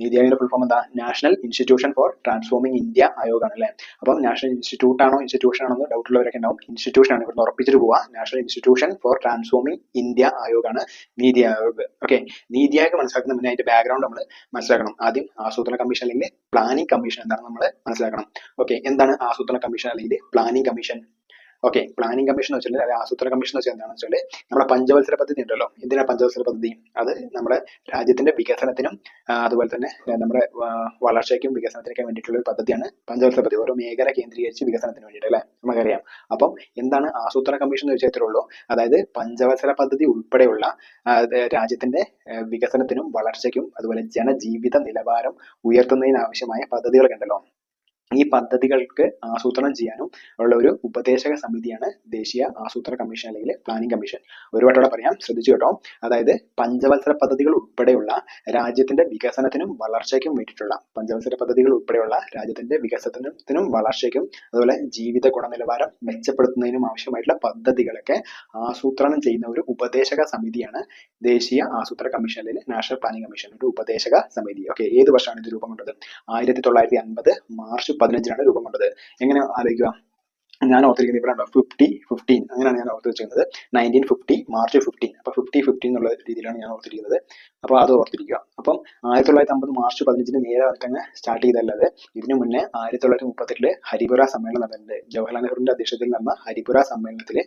നീതി ആയോഗിന്റെ full form എന്താ? National institution for transforming India Aayog ആണ് അല്ലേ? അപ്പം നാഷണൽ ഇൻസ്റ്റിറ്റ്യൂട്ട് ആണോ ഇൻസ്റ്റിറ്റ്യൂഷൻ ആണോ എന്ന് ഡൗട്ട് ഉള്ളവരൊക്കെ ഉണ്ടാവും. ഇൻസ്റ്റിറ്റ്യൂഷൻ ആണ് ഇവിടുന്ന് ഉറപ്പിച്ചിട്ട് പോവുക. National institution for transforming India ആണ് നീതി ആയോഗ്. ഓക്കെ നീതി ആയോഗ് മനസ്സിലാക്കുന്ന മുന്നേ അതിന്റെ ബാക്ക്ഗ്രൗണ്ട് നമ്മൾ മനസ്സിലാക്കണം. ആദ്യം ആസൂത്രണ കമ്മീഷൻ അല്ലെങ്കിൽ പ്ലാനിംഗ് കമ്മീഷൻ എന്താണെന്ന് നമ്മൾ മനസ്സിലാക്കണം. ഓക്കെ എന്താണ് ആസൂത്രണ കമ്മീഷൻ അല്ലെങ്കിൽ planning commission okay planning commission എന്ന് വെച്ചാൽ ആസൂത്രണ കമ്മീഷൻ എന്ന് വെച്ചാൽ എന്താണെന്ന് വെച്ചാൽ നമ്മുടെ പഞ്ചവത്സര പദ്ധതി ഉണ്ടല്ലോ. എന്തിനാ പഞ്ചവത്സര പദ്ധതി? അത് നമ്മുടെ രാജ്യത്തിന്റെ വികസനത്തിനും അതുപോലെ തന്നെ നമ്മുടെ വളർച്ചയ്ക്കും വികസനത്തിനൊക്കെ വേണ്ടിയിട്ടുള്ള ഒരു പദ്ധതിയാണ് പഞ്ചവത്സര പദ്ധതി. ഓരോ മേഖല കേന്ദ്രീകരിച്ച് വികസനത്തിന് വേണ്ടിയിട്ട് അല്ലേ? നമുക്കറിയാം. അപ്പം എന്താണ് ആസൂത്രണ കമ്മീഷൻ എന്ന് വെച്ചാൽ ഉള്ളൂ. അതായത് പഞ്ചവത്സര പദ്ധതി ഉൾപ്പെടെയുള്ള രാജ്യത്തിന്റെ വികസനത്തിനും വളർച്ചയ്ക്കും അതുപോലെ ജനജീവിത നിലവാരം ഉയർത്തുന്നതിനാവശ്യമായ പദ്ധതികളൊക്കെ ഉണ്ടല്ലോ. ഈ പദ്ധതികൾക്ക് ആസൂത്രണം ചെയ്യാനും ഉള്ള ഒരു ഉപദേശക സമിതിയാണ് ദേശീയ ആസൂത്രണ കമ്മീഷൻ അല്ലെങ്കിൽ പ്ലാനിംഗ് കമ്മീഷൻ ഒരു വട്ടോടെ പറയാം. ശ്രദ്ധിച്ചു കേട്ടോ. അതായത് പഞ്ചവത്സര പദ്ധതികൾ ഉൾപ്പെടെയുള്ള രാജ്യത്തിന്റെ വികസനത്തിനും വളർച്ചയ്ക്കും വേണ്ടിയിട്ടുള്ള പഞ്ചവത്സര പദ്ധതികൾ ഉൾപ്പെടെയുള്ള രാജ്യത്തിന്റെ വികസനത്തിനും വളർച്ചയ്ക്കും അതുപോലെ ജീവിത ഗുണനിലവാരം മെച്ചപ്പെടുത്തുന്നതിനും ആവശ്യമായിട്ടുള്ള പദ്ധതികളൊക്കെ ആസൂത്രണം ചെയ്യുന്ന ഒരു ഉപദേശക സമിതിയാണ് ദേശീയ ആസൂത്രണ കമ്മീഷൻ അല്ലെങ്കിൽ നാഷണൽ പ്ലാനിംഗ് കമ്മീഷൻ ഒരു ഉപദേശക സമിതി. ഓക്കെ ഏത് വർഷമാണ് ഇത് രൂപം കൊണ്ടത്? ആയിരത്തി തൊള്ളായിരത്തി അൻപത് മാർച്ച് പതിനഞ്ചിനാണ് രൂപം കൊണ്ടത്. എങ്ങനെ ആലോചിക്കുക? ഞാൻ ഓർത്തിരിക്കുന്നത് ഇവിടെ ഉണ്ടോ? ഫിഫ്റ്റി ഫിഫ്റ്റീൻ അങ്ങനെയാണ് ഞാൻ ഓർത്ത് വെച്ചിരുന്നത് നയന്റീൻ ഫിഫ്റ്റി മാർച്ച് ഫിഫ്റ്റീൻ അപ്പൊ ഫിഫ്റ്റി ഫിഫ്റ്റീൻ എന്നുള്ള രീതിയിലാണ് ഞാൻ ഓർത്തിരിക്കുന്നത്. അപ്പോൾ അത് ഓർത്തിരിക്കുക. അപ്പം ആയിരത്തി തൊള്ളായിരത്തി അമ്പത് മാർച്ച് പതിനഞ്ചിന് നേരെ തന്നെ സ്റ്റാർട്ട് ചെയ്തല്ലത്. ഇതിനു മുന്നേ ആയിരത്തി തൊള്ളായിരത്തി മുപ്പത്തെട്ടിൽ ഹരിപുര സമ്മേളനം നടന്നിട്ടുണ്ട്. ജവഹർലാൽ നെഹ്റുവിന്റെ അധ്യക്ഷതയിൽ നടന്ന ഹരിപുര സമ്മേളനത്തിൽ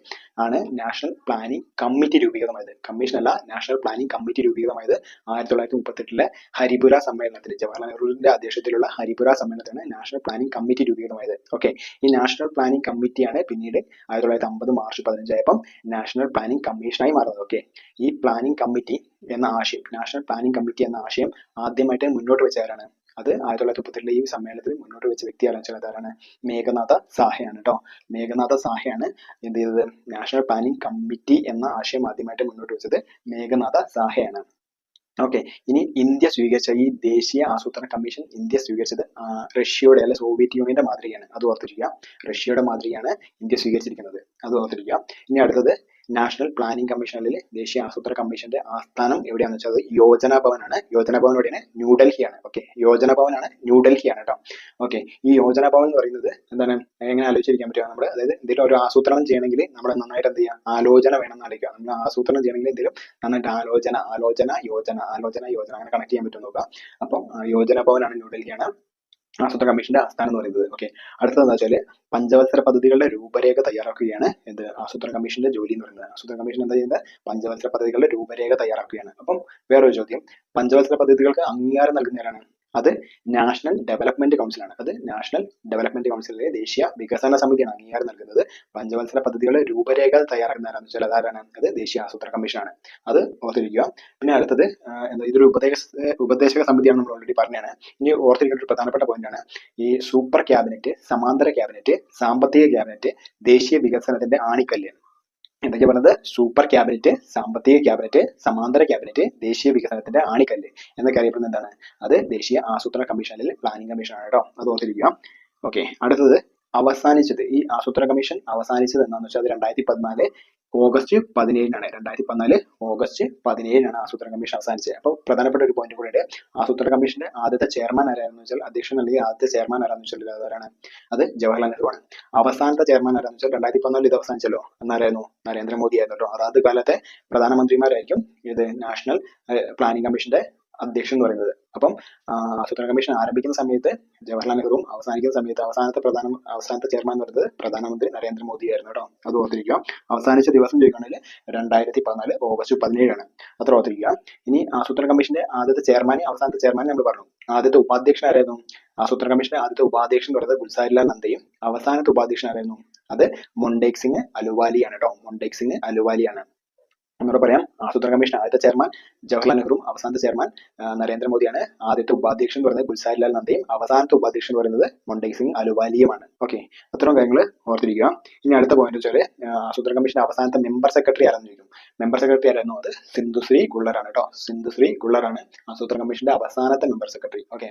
ആണ് നാഷണൽ പ്ലാനിംഗ് കമ്മിറ്റി രൂപീകൃതമായത്. കമ്മീഷൻ അല്ല നാഷണൽ പ്ലാനിംഗ് കമ്മിറ്റി രൂപീകൃതമായത് ആയിരത്തി തൊള്ളായിരത്തി മുപ്പത്തെട്ടിലെ ഹരിപുര സമ്മേളനത്തിൽ ജവഹർലാൽ നെഹ്റുവിന്റെ അധ്യക്ഷതയിലുള്ള ഹരിപുര സമ്മേളനത്തിലാണ് നാഷണൽ പ്ലാനിംഗ് കമ്മിറ്റി രൂപീകൃതമായത്. ഓക്കെ ഈ നാഷണൽ പ്ലാനിംഗ് കമ്മിറ്റിയാണ് പിന്നീട് ആയിരത്തി തൊള്ളായിരത്തി അമ്പത് മാർച്ച് പതിനഞ്ചായപ്പം നാഷണൽ പ്ലാനിംഗ് കമ്മീഷനായി മാറുന്നത്. ഓക്കെ ഈ പ്ലാനിംഗ് കമ്മിറ്റി എന്ന ആശയം നാഷണൽ പ്ലാനിംഗ് കമ്മിറ്റി എന്ന ആശയം ആദ്യമായിട്ട് മുന്നോട്ട് വെച്ചവരാണ്. അത് ആയിരത്തി തൊള്ളായിരത്തി മുപ്പത്തിരണ്ടിലെ ഈ സമ്മേളനത്തിൽ മുന്നോട്ട് വെച്ച വ്യക്തി ആരാണ് മേഘനാഥ സാഹയാണ് കേട്ടോ മേഘനാഥ സാഹയാണ് എന്ത് ചെയ്തത്? നാഷണൽ പ്ലാനിംഗ് കമ്മിറ്റി എന്ന ആശയം ആദ്യമായിട്ട് മുന്നോട്ട് വെച്ചത് മേഘനാഥ സാഹയാണ്. ഓക്കെ ഇനി ഇന്ത്യ സ്വീകരിച്ച ഈ ദേശീയ ആസൂത്രണ കമ്മീഷൻ ഇന്ത്യ സ്വീകരിച്ചത് റഷ്യയുടെ അല്ലെ സോവിയറ്റ് യൂണിയന്റെ മാതൃകയാണ്. അത് ഓർത്തിരിക്കുക. റഷ്യയുടെ മാതൃകയാണ് ഇന്ത്യ സ്വീകരിച്ചിരിക്കുന്നത്. അത് ഓർത്തിരിക്കുക. ഇനി അടുത്തത് നാഷണൽ പ്ലാനിംഗ് കമ്മീഷൻ അല്ലെങ്കിൽ ദേശീയ ആസൂത്രണ കമ്മീഷന്റെ ആസ്ഥാനം എവിടെയാണെന്ന് വെച്ചാൽ യോജന ഭവനാണ്. യോജന ഭവൻ എവിടെയാണ്? ന്യൂഡൽഹിയാണ് ഓക്കെ യോജന ഭവനാണ് ന്യൂഡൽഹിയാണ് കേട്ടോ ഓക്കെ ഈ യോജന ഭവൻ എന്ന് പറയുന്നത് എന്താണ്? എങ്ങനെ ആലോചിച്ചിരിക്കാൻ പറ്റുക നമ്മൾ അതായത് എന്തെങ്കിലും ഒരു ആസൂത്രണം ചെയ്യണമെങ്കിൽ നമ്മൾ നന്നായിട്ട് എന്ത് ചെയ്യുക? ആലോചന വേണം എന്ന് ആലോചിക്കുക. നമ്മൾ ആസൂത്രണം ചെയ്യണമെങ്കിൽ എന്തെങ്കിലും നന്നായിട്ട് ആലോചന ആലോചന യോജന ആലോചന യോജന അങ്ങനെ കണക്ട് ചെയ്യാൻ പറ്റും നോക്കുക. അപ്പം യോജന ഭവനാണ് ന്യൂഡൽഹിയാണ് ആസൂത്രണ കമ്മീഷന്റെ ആസ്ഥാനം എന്ന് പറയുന്നത്. ഓക്കെ അടുത്തത് എന്താ വെച്ചാൽ പഞ്ചവത്സര പദ്ധതികളുടെ രൂപരേഖ തയ്യാറാക്കുകയാണ് എന്ത് ആസൂത്രണ കമ്മീഷന്റെ ജോലി എന്ന് പറയുന്നത്. ആസൂത്രണ കമ്മീഷൻ എന്താ ചെയ്യുന്നത്? പഞ്ചവത്സര പദ്ധതികളുടെ രൂപരേഖ തയ്യാറാക്കുകയാണ്. അപ്പം വേറൊരു ചോദ്യം. പഞ്ചവത്സര പദ്ധതികൾക്ക് അംഗീകാരം നൽകുന്നവരാണ്. അത് നാഷണൽ ഡെവലപ്മെന്റ് ആണ്. അത് നാഷണൽ ഡെവലപ്മെന്റ് കൗൺസിലിലെ ദേശീയ വികസന സമിതിയാണ് അംഗീകാരം നൽകുന്നത്. പഞ്ചവത്സര പദ്ധതികളുടെ രൂപരേഖ തയ്യാറാക്കുന്ന വെച്ചാൽ അതാരാണ്? അത് ദേശീയ ആസൂത്രണ കമ്മീഷനാണ് അത് ഓർത്തിരിക്കുക. പിന്നെ അടുത്തത് എന്താ ഇതൊരു ഉപദേശ ഉപദേശക സമിതിയാണ് നമ്മൾ ഓൾറെഡി പറഞ്ഞാണ് ഇനി ഓർത്തിരിക്കേണ്ട ഒരു പ്രധാനപ്പെട്ട പോയിന്റാണ് ഈ സൂപ്പർ ക്യാബിനറ്റ് സമാന്തര ക്യാബിനറ്റ് സാമ്പത്തിക ക്യാബിനറ്റ് ദേശീയ വികസനത്തിന്റെ ആണിക്കല്ല്. എന്തൊക്കെയാ പറഞ്ഞത് സൂപ്പർ ക്യാബിനറ്റ് സാമ്പത്തിക ക്യാബിനറ്റ് സമാന്തര ക്യാബിനറ്റ് ദേശീയ വികസനത്തിന്റെ ആണിക്കല്ല് എന്നൊക്കെ അറിയപ്പെടുന്നത് എന്താണ്? അത് ദേശീയ ആസൂത്രണ കമ്മീഷൻ അല്ലെങ്കിൽ പ്ലാനിംഗ് കമ്മീഷൻ ആണ് കേട്ടോ. അത് ഓർത്തിരിക്കുക. ഓക്കെ അടുത്തത് അവസാനിച്ചത്. ഈ ആസൂത്രണ കമ്മീഷൻ അവസാനിച്ചത് എന്താണെന്ന് വെച്ചാൽ രണ്ടായിരത്തി പതിനാല് ഓഗസ്റ്റ് പതിനേഴിനാണ്. രണ്ടായിരത്തി പതിനാല് ഓഗസ്റ്റ് പതിനേഴിനാണ് ആസൂത്രണ കമ്മീഷൻ അവസാനിച്ചത്. അപ്പോൾ പ്രധാനപ്പെട്ട ഒരു പോയിന്റ് കൂടെ ആസൂത്രണ കമ്മീഷന്റെ ആദ്യത്തെ ചെയർമാൻ ആരായിരുന്നു വെച്ചാൽ അധ്യക്ഷൻ അല്ലെങ്കിൽ ആദ്യത്തെ ചെയർമാൻ ആരാന്ന് വെച്ചാൽ അതാരാണ് അത് ജവഹർലാൽ നെഹ്റു ആണ് അവസാനത്തെ ചെയർമാൻ ആരാന്ന് വെച്ചാൽ രണ്ടായിരത്തി പതിനാലിൽ ഇത് അവസാനിച്ചല്ലോ. എന്നാരായിരുന്നു? നരേന്ദ്രമോദി ആയിരുന്നു കേട്ടോ. അതാത് കാലത്തെ പ്രധാനമന്ത്രിമാരായിരിക്കും ഇത് നാഷണൽ പ്ലാനിംഗ് കമ്മീഷന്റെ അധ്യക്ഷൻ എന്ന് പറയുന്നത്. അപ്പം ആസൂത്രണ കമ്മീഷൻ ആരംഭിക്കുന്ന സമയത്ത് ജവഹർലാൽ നെഹ്റുവും അവസാനിക്കുന്ന സമയത്ത് അവസാനത്തെ പ്രധാന അവസാനത്തെ ചെയർമാൻ എന്ന് പറയുന്നത് പ്രധാനമന്ത്രി നരേന്ദ്രമോദി ആയിരുന്നു കേട്ടോ. അത് ഓർത്തിരിക്കുക. അവസാനിച്ച ദിവസം ചോദിക്കുകയാണെങ്കിൽ രണ്ടായിരത്തി പതിനാല് ഓഗസ്റ്റ് പതിനേഴാണ്. അത്ര ഓർത്തിരിക്കുക. ഇനി ആസൂത്രണ കമ്മീഷന്റെ ആദ്യത്തെ ചെയർമാൻ അവസാനത്തെ ചെയർമാൻ നമ്മൾ പറഞ്ഞു. ആദ്യത്തെ ഉപാധ്യക്ഷൻ ആരായിരുന്നു? ആസൂത്രണ കമ്മീഷന്റെ ആദ്യത്തെ ഉപാധ്യക്ഷൻ എന്ന് പറയുന്നത് ഗുൽസാരിലാൽ നന്ദയും അവസാനത്തെ ഉപാധ്യക്ഷൻ ആരായിരുന്നു? അത് മൊണ്ടേക് സിംഗ് അലുവാലിയാണ് കേട്ടോ. മൊണ്ടേക് സിംഗ് അലുവാലിയാണ്. എന്നോട് പറയാം. ആസൂത്രണ കമ്മീഷൻ ആദ്യത്തെ ചെയർമാൻ ജവഹർലാൽ നെഹ്റു അവസാനത്തെ ചെയർമാൻ നരേന്ദ്രമോദിയാണ്. ആദ്യത്തെ ഉപാധ്യക്ഷൻ എന്ന് പറയുന്നത് ഗുൽസാരിലാൽ നന്ദയും അവസാനത്തെ ഉപാധ്യക്ഷൻ എന്ന് പറയുന്നത് മൊണ്ടൈ സിംഗ് അലുവാലിയുമാണ്. ഓക്കെ അത്രയും കാര്യങ്ങൾ ഓർത്തിരിക്കുക. ഇനി അടുത്ത പോയിന്റ് വെച്ചാൽ ആസൂത്രണ കമ്മീഷൻ അവസാനത്തെ മെമ്പർ സെക്രട്ടറി ആരെന്ന് ചോദിക്കും. മെമ്പർ സെക്രട്ടറി ആയിരുന്നു അത് സിന്ധുശ്രീ ഗുള്ളറാണ് കേട്ടോ. സിന്ധുശ്രീ ഗുള്ളറാണ് ആസൂത്രണ കമ്മീഷന്റെ അവസാനത്തെ മെമ്പർ സെക്രട്ടറി ഓക്കെ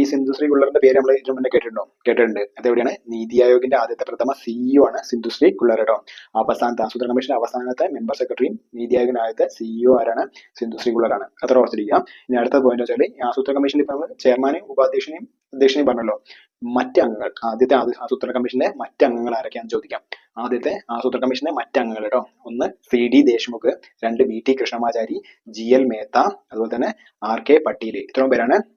ഈ സിന്ധുശ്രീ ഗുള്ളറിന്റെ പേര് നമ്മൾ ഇതിനു മുന്നേ കേട്ടിട്ടുണ്ടോ? കേട്ടിട്ടുണ്ട്. അതെവിടെയാണ്? നീതി ആയോഗിന്റെ ആദ്യത്തെ പ്രഥമ സിഇഒ ആണ് സിന്ധുശ്രീ ഗുള്ളർ കേട്ടോ. അവസാനത്തെ ആസൂത്രണ കമ്മീഷന്റെ അവസാനത്തെ മെമ്പർ സെക്രട്ടറിയും നീതി ആയോഗിന്റെ ആദ്യത്തെ സിഇഒ ആരാണ്? സിന്ധുശ്രീ ഗുള്ളറാണ് അത്ര ഓർത്തിരിക്കുക. ഇനി അടുത്ത പോയിന്റ് വെച്ചാൽ ആസൂത്രണ കമ്മീഷനിൽ ഇപ്പൊ നമ്മൾ ചെയർമാനെയും ഉപാധ്യക്ഷനെയും അധ്യക്ഷനെയും പറഞ്ഞല്ലോ. മറ്റ് അംഗങ്ങൾ ആദ്യത്തെ ആദ്യ- ആസൂത്രണ കമ്മീഷന്റെ മറ്റ് അംഗങ്ങൾ ആരൊക്കെയാണെന്ന് ചോദിക്കാം. ആദ്യത്തെ ആസൂത്രണ കമ്മീഷന്റെ മറ്റ് അംഗങ്ങൾ കേട്ടോ. ഒന്ന് സി ഡി ദേശ്മുഖ് രണ്ട് B T Krishnamachari G L Mehta അതുപോലെ തന്നെ ആർ കെ പട്ടീൽ ഇത്രയും പേരാണ്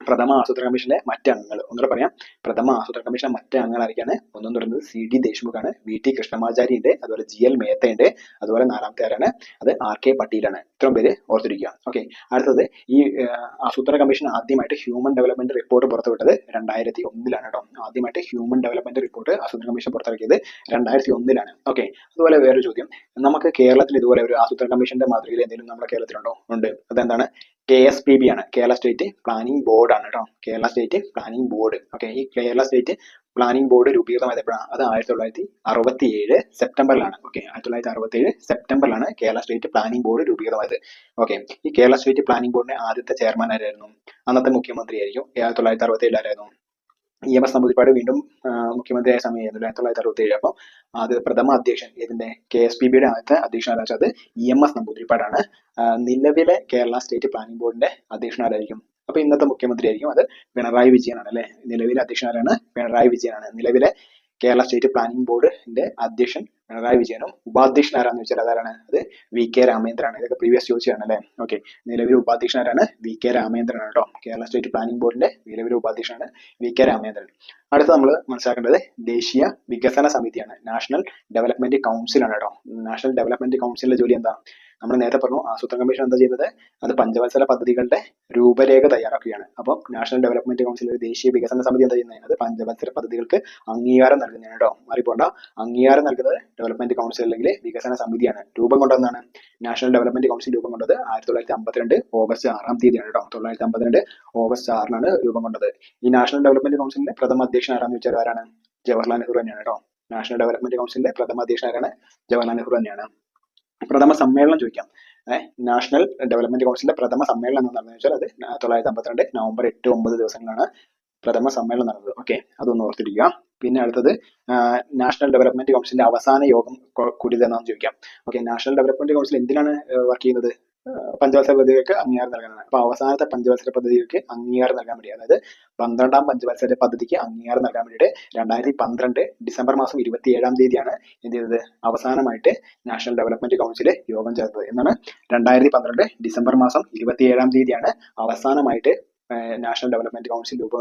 പ്രഥമ ആസൂത്രണ കമ്മീഷന്റെ മറ്റ് അംഗങ്ങൾ. ഒന്നുകൂടെ പറയാം. പ്രഥമ ആസൂത്രണ കമ്മീഷന്റെ മറ്റ് അംഗങ്ങൾ ആരൊക്കെയാണ് ഒന്നും തുടങ്ങുന്നത് സി ഡി ദേശ്മുഖ് ആണ് വി ടി കൃഷ്ണമാചാരി ഉണ്ട് അതുപോലെ ജി എൽ മേത്ത ഉണ്ട് അതുപോലെ നാലാമത്തെ ആരാണ്? അത് ആർ കെ പട്ടീലാണ്. ഇത്രയും പേര് ഓർത്തിരിക്കുക. ഓക്കെ. അടുത്തത് ഈ ആസൂത്രണ കമ്മീഷൻ ആദ്യമായിട്ട് ഹ്യൂമൻ ഡെവലപ്മെന്റ് റിപ്പോർട്ട് പുറത്തുവിട്ടത് രണ്ടായിരത്തി ഒന്നിലാണ് കേട്ടോ ആദ്യമായിട്ട് ഹ്യൂമൻ ഡെവലപ്മെന്റ് റിപ്പോർട്ട് ആസൂത്രണ കമ്മീഷൻ പുറത്തിറക്കിയത് രണ്ടായിരത്തി ഒന്നിലാണ് ഓക്കെ. അതുപോലെ വേറൊരു ചോദ്യം. നമുക്ക് കേരളത്തിൽ ഇതുപോലെ ഒരു ആസൂത്രണ കമ്മീഷന്റെ മാതൃകയിൽ എന്തെങ്കിലും നമ്മുടെ കേരളത്തിലുണ്ടോ? ഉണ്ട്. അതെന്താണ്? കെ എസ് പി ബി ആണ്. കേരള സ്റ്റേറ്റ് പ്ലാനിംഗ് ആണ് കേട്ടോ. Kerala state planning board. Okay ഈ കേരള സ്റ്റേറ്റ് പ്ലാനിംഗ് ബോർഡ് രൂപീകൃതമായത് എപ്പോഴാണ് അത് ആയിരത്തി തൊള്ളായിരത്തി അറുപത്തി ഏഴ് സെപ്റ്റംബറിലാണ്. ഓക്കെ ആയിരത്തി തൊള്ളായിരത്തി അറുപത്തി ഏഴ് സെപ്റ്റംബറിലാണ് കേരള സ്റ്റേറ്റ് പ്ലാനിംഗ് ബോർഡ് രൂപീകൃതമായത്. ഓക്കെ ഈ കേരള സ്റ്റേറ്റ് പ്ലാനിംഗ് ബോർഡിന്റെ ആദ്യത്തെ ചെയർമാൻ ആരായിരുന്നു? അന്നത്തെ മുഖ്യമന്ത്രി ആയിരിക്കും ആയിരത്തി തൊള്ളായിരത്തി അറുപത്തി ഏഴിലായിരുന്നു ഇ എം എസ് നമ്പൂതിരിപ്പാട് വീണ്ടും മുഖ്യമന്ത്രിയായ സമയമായിരുന്നു ആയിരത്തി തൊള്ളായിരത്തി അറുപത്തി ഏഴ് അപ്പം അത് പ്രഥമ അധ്യക്ഷൻ ഇതിന്റെ കെ എസ് പി ബിയുടെ ആദ്യത്തെ അധ്യക്ഷൻ അത് ഇ എം എസ് നമ്പൂതിരിപ്പാടാണ് നിലവിലെ കേരള സ്റ്റേറ്റ് പ്ലാനിംഗ് ബോർഡിന്റെ അധ്യക്ഷനാരായിരിക്കും. അപ്പൊ ഇന്നത്തെ മുഖ്യമന്ത്രി ആയിരിക്കും അത് പിണറായി വിജയനാണ് അല്ലെ? നിലവിലെ അധ്യക്ഷനാരാണ് പിണറായി വിജയനാണ്. നിലവിലെ കേരള സ്റ്റേറ്റ് പ്ലാനിംഗ് ബോർഡിന്റെ അധ്യക്ഷൻ പിണറായി വിജയനും ഉപാധ്യക്ഷൻ ആരാന്ന് വെച്ചാൽ അതാരാണ്? അത് വി കെ രാമേന്ദ്രനാണ്. ഇതൊക്കെ പ്രീവിയസ് ചോദിച്ചതാണ് അല്ലെ ഓക്കെ നിലവിലെ ഉപാധ്യക്ഷൻ ആരാണ്? വി കെ രാമേന്ദ്രനാണ് കേട്ടോ കേരള സ്റ്റേറ്റ് പ്ലാനിംഗ് ബോർഡിന്റെ നിലവിലെ ഉപാധ്യക്ഷനാണ് വി കെ രാമേന്ദ്രൻ. അടുത്ത നമ്മൾ മനസ്സിലാക്കേണ്ടത് ദേശീയ വികസന സമിതിയാണ്. നാഷണൽ ഡെവലപ്മെന്റ് കൗൺസിൽ ആണ് കേട്ടോ നാഷണൽ ഡെവലപ്മെന്റ് കൗൺസിലിന്റെ ജോലി എന്താ? നമ്മൾ നേരത്തെ പറഞ്ഞു ആസൂത്രണ കമ്മീഷൻ എന്താ ചെയ്യുന്നത്? അത് പഞ്ചവത്സര പദ്ധതികളുടെ രൂപരേഖ തയ്യാറാക്കുകയാണ്. അപ്പം നാഷണൽ ഡെവലപ്മെന്റ് കൗൺസിൽ ദേശീയ വികസന സമിതി എന്താ ചെയ്യുന്നത്? അത് പഞ്ചവത്സര പദ്ധതികൾക്ക് അംഗീകാരം നൽകുന്നതാണ് കേട്ടോ മാറിപ്പോണ്ട അംഗീകാരം നൽകുന്നത് ഡെവലപ്മെന്റ് കൗൺസിൽ അല്ലെങ്കിൽ വികസന സമിതിയാണ്. രൂപം കൊണ്ടതാണ് നാഷണൽ ഡെവലപ്മെന്റ് കൗൺസിൽ രൂപം കൊണ്ടത് ആയിരത്തി തൊള്ളായിരത്തി അമ്പത്തിരണ്ട് ഓഗസ്റ്റ് ആറാം തീയതിയാണ് കേട്ടോ. തൊള്ളായിരത്തി അമ്പത്തിരണ്ട് ഓഗസ്റ്റ് ആറിനാണ് രൂപം കൊണ്ടത്. ഈ നാഷണൽ ഡെവലപ്മെന്റ് കൗൺസിലിന്റെ പ്രഥമ അധ്യക്ഷൻ ആരാന്ന് വെച്ചാൽ ആരാണ്? ജവഹർലാൽ നെഹ്റു തന്നെയാണ് കേട്ടോ. നാഷണൽ ഡെവലപ്മെന്റ് കൗൺസിലിന്റെ പ്രഥമ അധ്യക്ഷൻ ആരാണ്? ജവഹർലാൽ നെഹ്റു തന്നെയാണ്. പ്രഥമ സമ്മേളനം ചോദിക്കാം. നാഷണൽ ഡെവലപ്മെന്റ് കൗൺസിലിന്റെ പ്രഥമ സമ്മേളനം എന്ന് പറഞ്ഞു വെച്ചാൽ അത് തൊള്ളായിരത്തി അമ്പത്തിരണ്ട് നവംബർ എട്ട് ഒമ്പത് ദിവസങ്ങളാണ് പ്രഥമ സമ്മേളനം നടന്നത്. ഓക്കെ അതൊന്ന് ഓർത്തിരിക്കുക. പിന്നെ അടുത്തത് നാഷണൽ ഡെവലപ്മെന്റ് കൗൺസിലിന്റെ അവസാന യോഗം കൂടിയതെന്നാന്ന് ചോദിക്കാം. ഓക്കെ നാഷണൽ ഡെവലപ്മെന്റ് കൗൺസിൽ എന്തിനാണ് വർക്ക് ചെയ്യുന്നത്? പഞ്ചവത്സര പദ്ധതികൾക്ക് അംഗീകാരം നൽകാനാണ് അപ്പൊ അവസാനത്തെ പഞ്ചവത്സര പദ്ധതികൾക്ക് അംഗീകാരം നൽകാൻ വേണ്ടി അതായത് പന്ത്രണ്ടാം പഞ്ചവത്സര പദ്ധതിക്ക് അംഗീകാരം നൽകാൻ വേണ്ടിയിട്ട് രണ്ടായിരത്തി പന്ത്രണ്ട് ഡിസംബർ മാസം ഇരുപത്തി ഏഴാം തീയതിയാണ് എന്ത് ചെയ്തത്? അവസാനമായിട്ട് നാഷണൽ ഡെവലപ്മെന്റ് കൗൺസിൽ യോഗം ചേർത്തത്. എന്നാണ് രണ്ടായിരത്തി പന്ത്രണ്ട് ഡിസംബർ മാസം ഇരുപത്തി ഏഴാം തീയതിയാണ് അവസാനമായിട്ട് നാഷണൽ ഡെവലപ്മെന്റ് കൗൺസിൽ രൂപ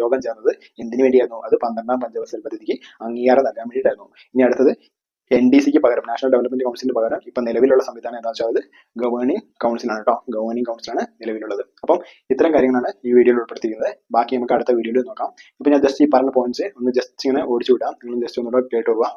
യോഗം ചേർന്നത്. എന്തിനു വേണ്ടിയായിരുന്നു? അത് പന്ത്രണ്ടാം പഞ്ചവത്സര പദ്ധതിക്ക് അംഗീകാരം നൽകാൻ വേണ്ടിയിട്ടായിരുന്നു. ഇനി അടുത്തത് എൻ ഡി സിക്ക് പകരം നാഷണൽ ഡെവലപ്മെന്റ് കൗൺസിലിന് പകരം ഇപ്പൊ നിലവിലുള്ള സംവിധാനം എന്താ വെച്ചാൽ അത് ഗവേണിംഗ് കൗൺസിലാണ് കേട്ടോ. ഗവേണിംഗ് കൗൺസിലാണ് നിലവിലുള്ളത്. അപ്പം ഇത്തരം കാര്യങ്ങളാണ് ഈ വീഡിയോയിൽ ഉൾപ്പെടുത്തിയിരിക്കുന്നത്. ബാക്കി നമുക്ക് അടുത്ത വീഡിയോയിൽ നോക്കാം. ഇപ്പൊ ഞാൻ ജസ്റ്റ് ഈ പറഞ്ഞ പോയിന്റ്സ് ഒന്ന് ജസ്റ്റ് ഇങ്ങനെ ഓടിച്ചു വിടാം. നിങ്ങൾ ജസ്റ്റ് ഒന്നുകൂടെ കേട്ടു പോവാം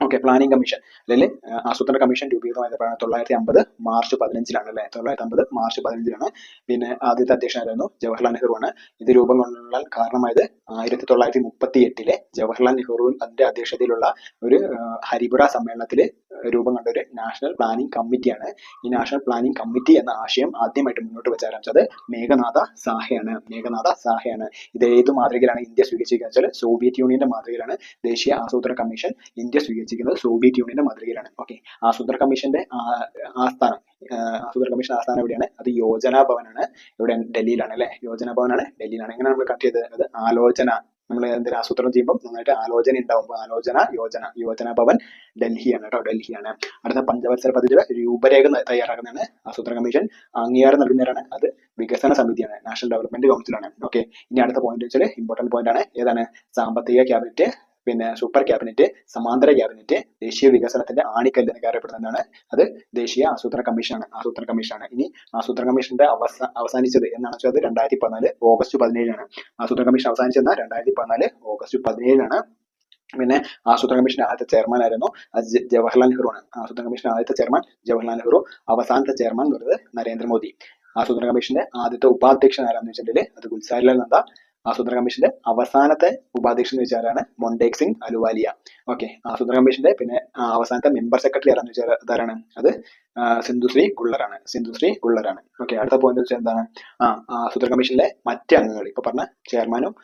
ഓക്കെ പ്ലാനിംഗ് കമ്മീഷൻ അല്ലെങ്കിൽ ആസൂത്രണ കമ്മീഷൻ രൂപീകൃതമായത് എപ്പോഴാണ് തൊള്ളായിരത്തി അമ്പത് മാർച്ച് പതിനഞ്ചിലാണ് അല്ലേ? തൊള്ളായിരത്തി അമ്പത് മാർച്ച് പതിനഞ്ചിലാണ്. പിന്നെ ആദ്യത്തെ അധ്യക്ഷനായിരുന്നു ജവഹർലാൽ നെഹ്റു ആണ് ഇത് രൂപം കൊള്ളാൻ കാരണമായത് ആയിരത്തി തൊള്ളായിരത്തി മുപ്പത്തി എട്ടിലെ ജവഹർലാൽ നെഹ്റു അതിന്റെ അധ്യക്ഷതയിലുള്ള ഒരു ഹരിപുര സമ്മേളനത്തിൽ രൂപം കൊണ്ട ഒരു നാഷണൽ പ്ലാനിംഗ് കമ്മിറ്റിയാണ്. ഈ നാഷണൽ പ്ലാനിംഗ് കമ്മിറ്റി എന്ന ആശയം ആദ്യമായിട്ട് മുന്നോട്ട് വെച്ച ആരംഭിച്ചത് മേഘനാഥ സാഹയാണ്. മേഘനാഥ സാഹയാണ്. ഇത് ഏത് മാതൃകയിലാണ് ഇന്ത്യ സ്വീകരിച്ചിരിക്കുന്നത്? വെച്ചാൽ സോവിയറ്റ് യൂണിയന്റെ മാതൃകയിലാണ് ദേശീയ ആസൂത്രണ കമ്മീഷൻ ഇന്ത്യ സ്വീകരിച്ചിരിക്കുന്നത് സോവിയറ്റ് യൂണിയന്റെ മാതൃകയിലാണ്. ഓക്കെ ആസൂത്രണ കമ്മീഷന്റെ ആസ്ഥാനം. ആസൂത്രണ കമ്മീഷൻ ആസ്ഥാനം എവിടെയാണ്? അത് യോജന ഭവനാണ്. ഇവിടെ ഡൽഹിയിലാണ് അല്ലെ? യോജന ഭവനാണ്. ഡൽഹിയിലാണ്. എങ്ങനെ നമ്മൾ കട്ട് തരുന്നത് ആലോചന. നമ്മൾ എന്തെങ്കിലും ആസൂത്രണം ചെയ്യുമ്പോൾ നന്നായിട്ട് ആലോചന ഉണ്ടാവും. ആലോചന യോജന യോജന ഭവൻ ഡൽഹിയാണ് കേട്ടോ ഡൽഹിയാണ്. അടുത്ത പഞ്ചവത്സര പദ്ധതിയുടെ രൂപരേഖ തയ്യാറാക്കുന്നതാണ് ആസൂത്രണ കമ്മീഷൻ. അംഗീകാരം നൽകുന്നവരാണ്. അത് വികസന സമിതിയാണ്. National development കൗൺസിലാണ്. ഓക്കെ ഇനി അടുത്ത പോയിന്റ് വെച്ചാൽ ഇമ്പോർട്ടന്റ് പോയിന്റ് ആണ്. ഏതാണ്? സാമ്പത്തിക ക്യാബിനറ്റ് പിന്നെ സൂപ്പർ ക്യാബിനറ്റ് സമാന്തര ക്യാബിനറ്റ് ദേശീയ വികസനത്തിന്റെ ആണിക്കല്ല് എന്നൊക്കെ അറിയപ്പെടുന്നതാണ്. അത് ദേശീയ ആസൂത്രണ കമ്മീഷനാണ് ആസൂത്രണ കമ്മീഷനാണ് ഇനി ആസൂത്രണ കമ്മീഷന്റെ അവസാന അവസാനിച്ചത് എന്നാണ് വെച്ചാൽ രണ്ടായിരത്തി പതിനാല് ഓഗസ്റ്റ് പതിനേഴിനാണ്. ആസൂത്രണ കമ്മീഷൻ അവസാനിച്ചത് രണ്ടായിരത്തി പതിനാല് ഓഗസ്റ്റ് പതിനേഴിനാണ്. പിന്നെ ആസൂത്രണ കമ്മീഷൻ ആദ്യത്തെ ചെയർമാൻ ആയിരുന്നു ജവഹർലാൽ നെഹ്റു ആണ്. ആസൂത്രണ കമ്മീഷൻ ആദ്യത്തെ ചെയർമാൻ ജവഹർലാൽ നെഹ്റു അവസാനത്തെ ചെയർമാൻ എന്ന് പറയുന്നത് നരേന്ദ്രമോദി. ആസൂത്രണ കമ്മീഷന്റെ ആദ്യത്തെ ഉപാധ്യക്ഷൻ ആരാന്ന് വെച്ചിട്ടുണ്ടെങ്കിൽ അത് ഗുൽസാരിലാൽ നന്ദ ആസൂത്രണ കമ്മീഷന്റെ അവസാനത്തെ ഉപാധ്യക്ഷൻ എന്ന് വെച്ചാൽ ആരാണ് മൊണ്ടേക് സിംഗ് അലുവാലിയ. ഓക്കെ ആസൂത്രണ കമ്മീഷന്റെ പിന്നെ അവസാനത്തെ മെമ്പർ സെക്രട്ടറി ആരാന്ന് വെച്ചാൽ ആരാണ്? അത് സിന്ധുശ്രീ ഗുള്ളറാണ്. സിന്ധുശ്രീ ഗുള്ളറാണ്. ഓക്കെ അടുത്ത പോയിന്റ് വെച്ചാൽ എന്താണ്? ആ ആസൂത്രണ കമ്മീഷനിലെ മറ്റ് അംഗങ്ങൾ. ഇപ്പൊ പറഞ്ഞ ചെയർമാനും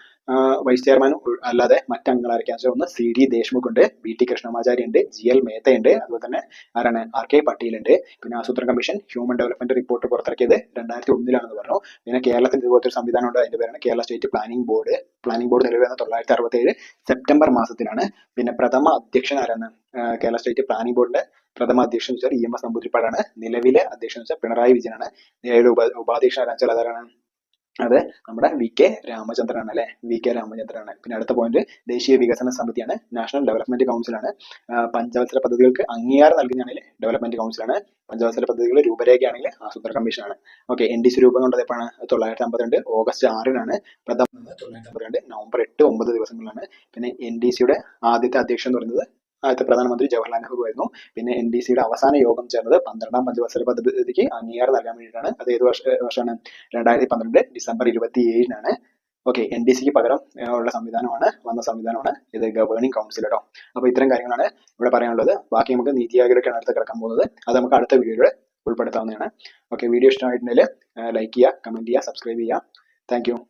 വൈസ് ചെയർമാൻ അല്ലാതെ മറ്റംഗങ്ങൾ ആരൊക്കെയാണെന്ന് ഒന്ന് സി ഡി ദേശ്മുഖ് ഉണ്ട് ബി ടി കൃഷ്ണമാചാരി ഉണ്ട് ജി എൽ മേത്ത ഉണ്ട് അതുപോലെ തന്നെ ആരാണ്? ആർ കെ പട്ടീൽ ഉണ്ട്. പിന്നെ ആസൂത്രണ കമ്മീഷൻ ഹ്യൂമൻ ഡെവലപ്മെന്റ് റിപ്പോർട്ട് പുറത്തിറക്കിയത് രണ്ടായിരത്തി ഒന്നിലാണെന്ന് പറഞ്ഞു. പിന്നെ കേരളത്തിൽ ഇതുപോലത്തെ ഒരു സംവിധാനം ഉണ്ട് അതിന്റെ പേരാണ് Kerala state planning board planning board നിലവിൽ വന്ന തൊള്ളായിരത്തി അറുപത്തി ഏഴ് സെപ്റ്റംബർ മാസത്തിലാണ്. പിന്നെ പ്രഥമ അധ്യക്ഷൻ ആരാണ്? കേരള സ്റ്റേറ്റ് പ്ലാനിംഗ് ബോർഡിന്റെ പ്രഥമ അധ്യക്ഷൻ വെച്ചാൽ ഇ എം എസ് നമ്പൂതിരിപ്പാടാണ്. നിലവിലെ അധ്യക്ഷൻ വെച്ചാൽ പിണറായി വിജയനാണ്. നിലവിലെ ഉപ ഉപാധ്യക്ഷൻ അതാരാണ്? അത് നമ്മുടെ വി കെ രാമചന്ദ്രനാണ് അല്ലെ വി കെ രാമചന്ദ്രനാണ്. പിന്നെ അടുത്ത പോയിന്റ് ദേശീയ വികസന സമിതിയാണ്. നാഷണൽ ഡെവലപ്മെന്റ് കൗൺസിൽ ആണ്. പഞ്ചവത്സര പദ്ധതികൾക്ക് അംഗീകാരം നൽകുന്നതാണെങ്കിൽ ഡെവലപ്മെന്റ് കൗൺസിൽ ആണ്. പഞ്ചവത്സര പദ്ധതികളുടെ രൂപരേഖയാണെങ്കിൽ ആസൂത്രണ കമ്മീഷനാണ് ഓക്കെ എൻ ഡി സി രൂപം കൊണ്ടത് എപ്പോഴാണ്? തൊള്ളായിരത്തി അമ്പത്തിരണ്ട് ഓഗസ്റ്റ് ആറിനാണ്. പ്രഥമ തൊള്ളായിരത്തി അമ്പത്തിരണ്ട് നവംബർ എട്ട് ഒമ്പത് ദിവസങ്ങളിലാണ്. പിന്നെ എൻ ഡി സിയുടെ ആദ്യത്തെ അധ്യക്ഷൻ എന്ന് പറയുന്നത് ആദ്യത്തെ പ്രധാനമന്ത്രി ജവഹർലാൽ നെഹ്റു ആയിരുന്നു. പിന്നെ എൻ ഡി സിയുടെ അവസാന യോഗം ചേർന്നത് പന്ത്രണ്ടാം പഞ്ചവത്സര പദ്ധതിക്ക് അംഗീകാരം നൽകാൻ വേണ്ടിയിട്ടാണ്. അത് ഏത് വർഷ വർഷമാണ്? രണ്ടായിരത്തി പന്ത്രണ്ട് ഡിസംബർ ഇരുപത്തി ഏഴിനാണ് ഓക്കെ എൻ ഡി സിക്ക് പകരം ഉള്ള സംവിധാനമാണ് വന്ന സംവിധാനമാണ്. ഇത് ഗവേണിംഗ് കൗൺസിൽ കേട്ടോ അപ്പോൾ ഇത്തരം കാര്യങ്ങളാണ് ഇവിടെ പറയാനുള്ളത്. ബാക്കി നമുക്ക് നീതി ആയോഗിലേക്കാണ് അടുത്ത് കിടക്കാൻ പോകുന്നത്. അത് നമുക്ക് അടുത്ത വീഡിയോയിൽ ഉൾപ്പെടുത്താവുന്നതാണ്. ഓക്കെ വീഡിയോ ഇഷ്ടമായിട്ടുണ്ടെങ്കിൽ ലൈക്ക് ചെയ്യുക കമന്റ് ചെയ്യുക സബ്സ്ക്രൈബ് ചെയ്യുക. താങ്ക്